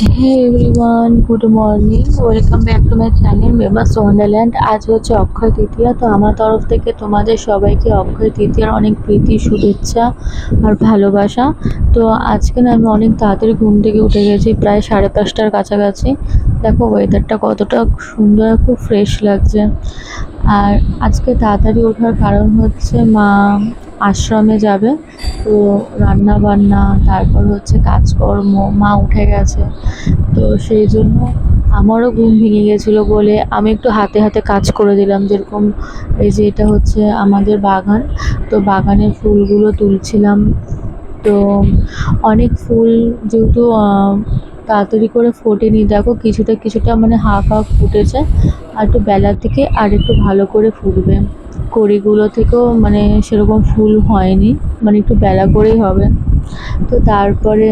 Hey everyone good morning welcome back to my channel Mema's Wonderland আজ হচ্ছে অক্ষয় তৃতীয়া, তো আমার তরফ থেকে তোমাদের সবাইকে অক্ষয় তৃতীয়ার অনেক প্রীতি, শুভেচ্ছা আর ভালোবাসা। তো আজকে না আমি অনেক তাড়াতাড়ি ঘুম থেকে উঠে গেছি, প্রায় সাড়ে পাঁচটার কাছাকাছি। দেখো ওয়েদারটা কতটা সুন্দর খুব ফ্রেশ লাগছে। আর আজকে তাড়াতাড়ি ওঠার কারণ হচ্ছে মা আশ্রমে যাবে। তো রান্না বান্না তারপর হচ্ছে কাজকর্ম, মা উঠে গেছে। তো সেই জন্য আমারও ঘুম ভেঙে গেছিল বলে আমি একটু হাতে হাতে কাজ করে দিলাম। যেরকম এই যে এটা হচ্ছে আমাদের বাগান। তো বাগানের ফুলগুলো তুলছিলাম। তো অনেক ফুল যেহেতু তাড়াতাড়ি করে ফোটেনি। দেখো কিছুটা কিছুটা মানে হাফ হাফ ফুটেছে। আর একটু বেলার দিকে আর একটু ভালো করে ফুটবে। কড়িগুলো থেকেও মানে সেরকম ফুল হয়নি। মানে একটু বেলা করেই হবে। তো তারপরে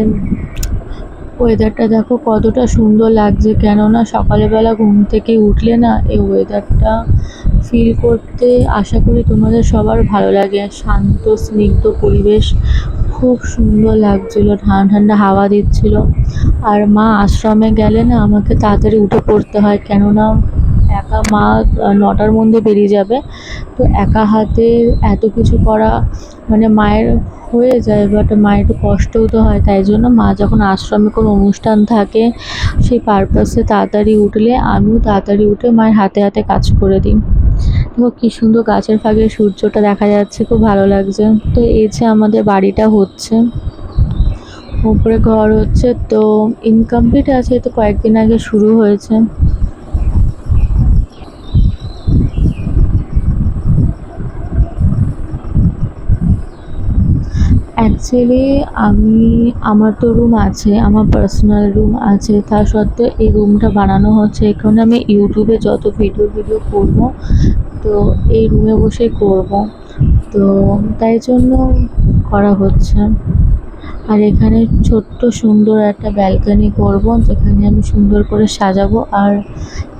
ওয়েদারটা দেখো কতটা সুন্দর লাগছে। কেননা সকালবেলা ঘুম থেকে উঠলে না এই ওয়েদারটা ফিল করতে আশা করি তোমাদের সবার ভালো লাগে। শান্ত, স্নিগ্ধ পরিবেশ। খুব সুন্দর লাগছিল। ঠান্ডা ঠান্ডা হাওয়া দিচ্ছিল। আর মা আশ্রমে গেলে না আমাকে তাড়াতাড়ি উঠে পড়তে হয়। কেননা একা মা নটার মধ্যে বেরিয়ে যাবে। তো একা হাতে এত কিছু করা মানে মায়ের হয়ে যায় বাট মায়ের একটু কষ্টও তো হয়। তাই জন্য মা যখন আশ্রমে কোনো অনুষ্ঠান থাকে, সেই পারপাসে তাড়াতাড়ি উঠলে আমিও তাড়াতাড়ি উঠে মায়ের হাতে হাতে কাজ করে দিই। দেখো কী সুন্দর গাছের ফাঁকে সূর্যটা দেখা যাচ্ছে, খুব ভালো লাগছে। তো এই যে আমাদের বাড়িটা হচ্ছে, উপরে ঘর হচ্ছে, তো ইনকমপ্লিট আছে, তো কয়েকদিন আগে শুরু হয়েছে। অ্যাকচুয়ালি আমি, আমার তো রুম আছে, আমার পার্সোনাল রুম আছে তা সত্ত্বেও এই রুমটা বানানো হচ্ছে। এখানে আমি ইউটিউবে যত ভিডিও ভিডিও করব, তো এই রুমে বসেই করব। তো তাই জন্য করা হচ্ছে। আর এখানে ছোট্ট সুন্দর একটা ব্যালকনি করব, যেখানে আমি সুন্দর করে সাজাবো। আর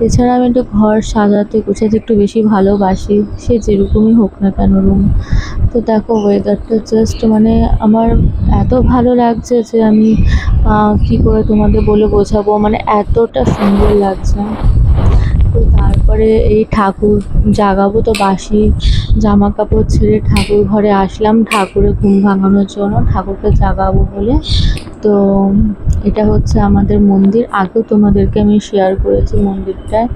এছাড়া আমি একটু ঘর সাজাতে, গোছাতে একটু বেশি ভালোবাসি, সে যেরকমই হোক না কেন রুম তো দেখো ওয়েদারটা জাস্ট মানে আমার এত ভালো লাগছে যে আমি কী করে তোমাদের বলে বোঝাবো? মানে এতটা সুন্দর লাগছে। তো তারপরে এই ঠাকুর জাগাবো তো বাসি জামা কাপড় ছেড়ে ঠাকুর ঘরে আসলাম, ঠাকুরের ঘুম ভাঙানোর জন্য ঠাকুরকে জাগাবো বলে। তো এটা হচ্ছে আমাদের মন্দির। আগেও তোমাদেরকে আমি শেয়ার করেছি মন্দিরটায়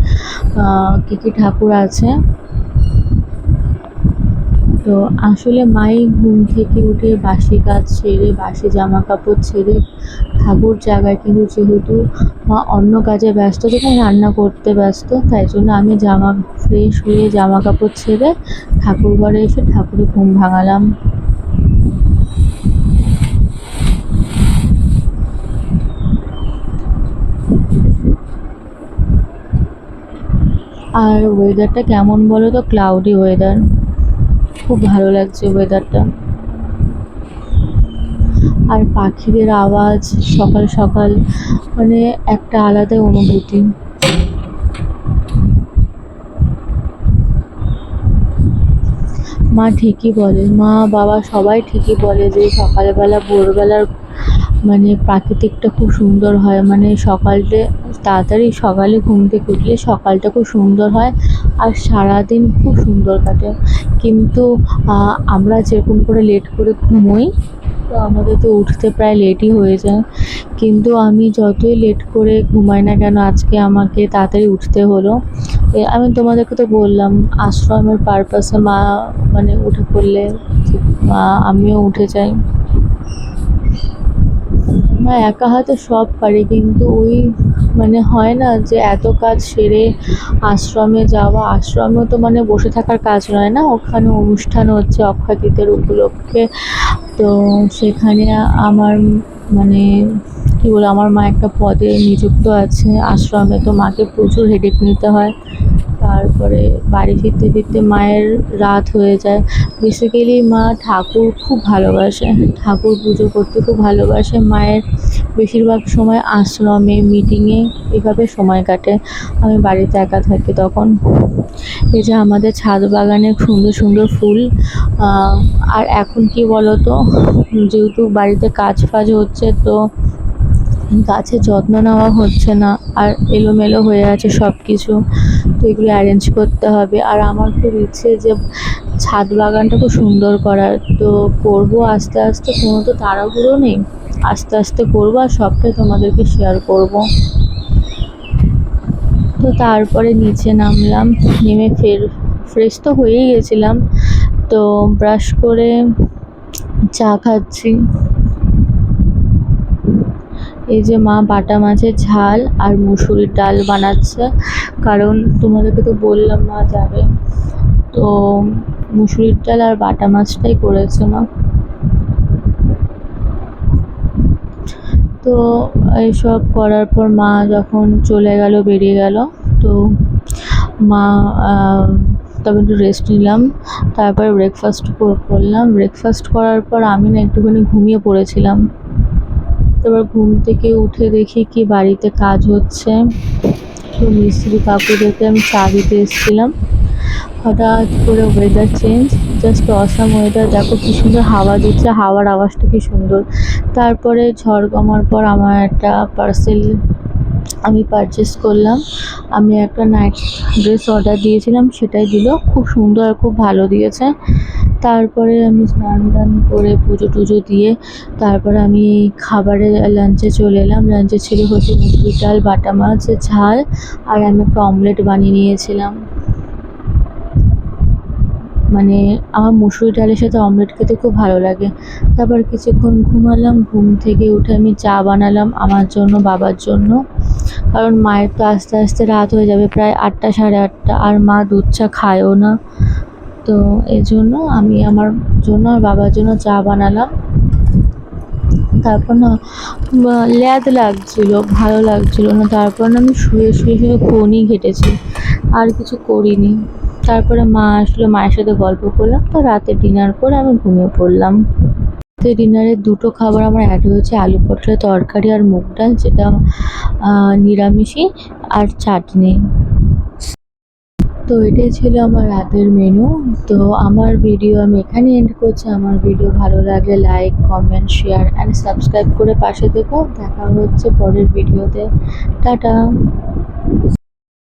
কী কী ঠাকুর আছে। তো আসলে মাই ঘুম থেকে উঠে বাসি কাজ ছেড়ে বাসি জামা কাপড় ছেড়ে ঠাকুর জায়গায় কিন্তু যেহেতু মা অন্য কাজে ব্যস্ত যখন রান্না করতে ব্যস্ত। তাই জন্য আমি জামা ফ্রেশ হয়ে জামা কাপড় ছেড়ে ঠাকুর ঘরে এসে ঠাকুরের ঘুম ভাঙালাম। আর ওয়েদারটা কেমন বলো তো? ক্লাউডি ওয়েদার খুব ভালো লাগছে ওয়েদারটা আর পাখিদের আওয়াজ সকাল সকাল মানে একটা আলাদা অনুভূতি। মা ঠিকই বলে, মা বাবা সবাই ঠিকই বলে যে সকালবেলা, ভোরবেলার মানে প্রাকৃতিকটা খুব সুন্দর হয়। মানে সকালটা তাড়াতাড়ি সকালে ঘুম থেকে উঠলে সকালটা খুব সুন্দর হয় আর সারাদিন খুব সুন্দর কাটে। কিন্তু আমরা যেরকম করে লেট করে ঘুমোই, তো আমাদের তো উঠতে প্রায় লেটই হয়ে যায়। কিন্তু আমি যতই লেট করে ঘুমাই না কেন, আজকে আমাকে তাড়াতাড়ি উঠতে হলো। আমি তোমাদেরকে তো বললাম, আশ্রমের পারপাসে মা মানে উঠে পড়লে আমিও উঠে যাই। মা একা হাতে সব পারে, কিন্তু ওই মানে হয় না যে এত কাজ সেরে আশ্রমে যাওয়া। আশ্রমেও তো মানে বসে থাকার কাজ নয় না? ওখানে অনুষ্ঠান হচ্ছে অক্ষয় তৃতীয়ার উপলক্ষে। তো সেখানে আমার মানে কী বলব, আমার মা একটা পদে নিযুক্ত আছে আশ্রমে, তো মাকে প্রচুর হেডেক নিতে হয়। তারপরে বাড়ি ফিরতে ফিরতে মায়ের রাত হয়ে যায়। বেসিক্যালি মা ঠাকুর খুব ভালোবাসে। ঠাকুর পুজো করতে খুব ভালোবাসে। মায়ের বেশিরভাগ সময় আশ্রমে মিটিংয়ে এভাবে সময় কাটে। আমি বাড়িতে একা থাকি তখন। এই যে আমাদের ছাদ বাগানে সুন্দর সুন্দর ফুল। আর এখন কি বলো তো যেহেতু বাড়িতে কাজ ফাজ হচ্ছে তো গাছের যত্ন নেওয়া হচ্ছে না। আর এলোমেলো হয়ে আছে সব কিছু তো এগুলো অ্যারেঞ্জ করতে হবে। আর আমার খুব ইচ্ছে যে ছাদ বাগানটা খুব সুন্দর করার। তো করব আস্তে আস্তে, কোনো তো তাড়াহুড়ো নেই। আস্তে আস্তে করব আর সবটাই তোমাদেরকে শেয়ার করব। তো তারপরে নিচে নামলাম, নেমে ফের ফ্রেশ তো হয়েই গেছিলাম। তো ব্রাশ করে চা খাচ্ছি। এই যে মা বাটা মাছের ঝাল আর মুসুরির ডাল বানাচ্ছে। কারণ তোমাদেরকে তো বললাম মা যাবে। তো মুসুরির ডাল আর বাটা মাছটাই করেছে মা। তো এইসব করার পর মা যখন চলে গেল, বেরিয়ে গেল, তো মা তবে একটু রেস্ট নিলাম। তারপর ব্রেকফাস্ট করলাম। ব্রেকফাস্ট করার পর আমি না একটুখানি ঘুমিয়ে পড়েছিলাম। তারপর ঘুম থেকে উঠে দেখি কি বাড়িতে কাজ হচ্ছে। তো মিস্ত্রি কাকুদেরকে আমি চা দিতে এসেছিলাম। হঠাৎ করে weather change just awesome weather দেখো কি সুন্দর হাওয়া দিচ্ছে, হাওয়ার আওয়াজটা কি সুন্দর। তারপরে ঝড় কমার পর আমার একটা পার্সেল আমি পারচেস করলাম। আমি একটা নাইট ড্রেস অর্ডার দিয়েছিলাম, সেটাই দিল। খুব সুন্দর আর খুব ভালো দিয়েছে। তারপরে আমি স্নান টান করে পুজো টুজো দিয়ে তারপরে আমি খাবারে লাঞ্চে চলে এলাম। লাঞ্চে ছিল হচ্ছে মুসুর ডাল, বাটা মাছ, ঝাল আর আমি একটা অমলেট বানিয়ে নিয়েছিলাম। মানে আমার মুসুরি ডালের সাথে অমলেট খেতে খুব ভালো লাগে। তারপর কিছুক্ষণ ঘুমালাম, ঘুম থেকে উঠে আমি চা বানালাম আমার জন্য, বাবার জন্য। কারণ মায়ের তো আস্তে আস্তে রাত হয়ে যাবে, প্রায় আটটা সাড়ে আটটা। আর মা দুধ চা খায়ও না। তো এই জন্য আমি আমার জন্য আর বাবার জন্য চা বানালাম। তারপর না ল্যাদ লাগছিল, ভালো লাগছিল না। তারপর না আমি শুয়ে শুয়ে শুয়ে ফোনই ঘেটেছি, আর কিছু করিনি। তারপরে মা আসলো, মায়ের সাথে গল্প করলাম। তো রাতে ডিনার করে আমি ঘুমিয়ে পড়লাম। তো ডিনারে দুটো খাবার আমার অ্যাড হয়েছে, আলু পটলের তরকারি আর মুগ ডাল, যেটা নিরামিষই, আর চাটনি। তো এটাই ছিল আমার রাতের মেনু তো আমার ভিডিও আমি এখানে এন্ড করছি। আমার ভিডিও ভালো লাগলে like comment share and subscribe করে পাশে দেখো দেখা হচ্ছে পরের ভিডিওতে টাটা!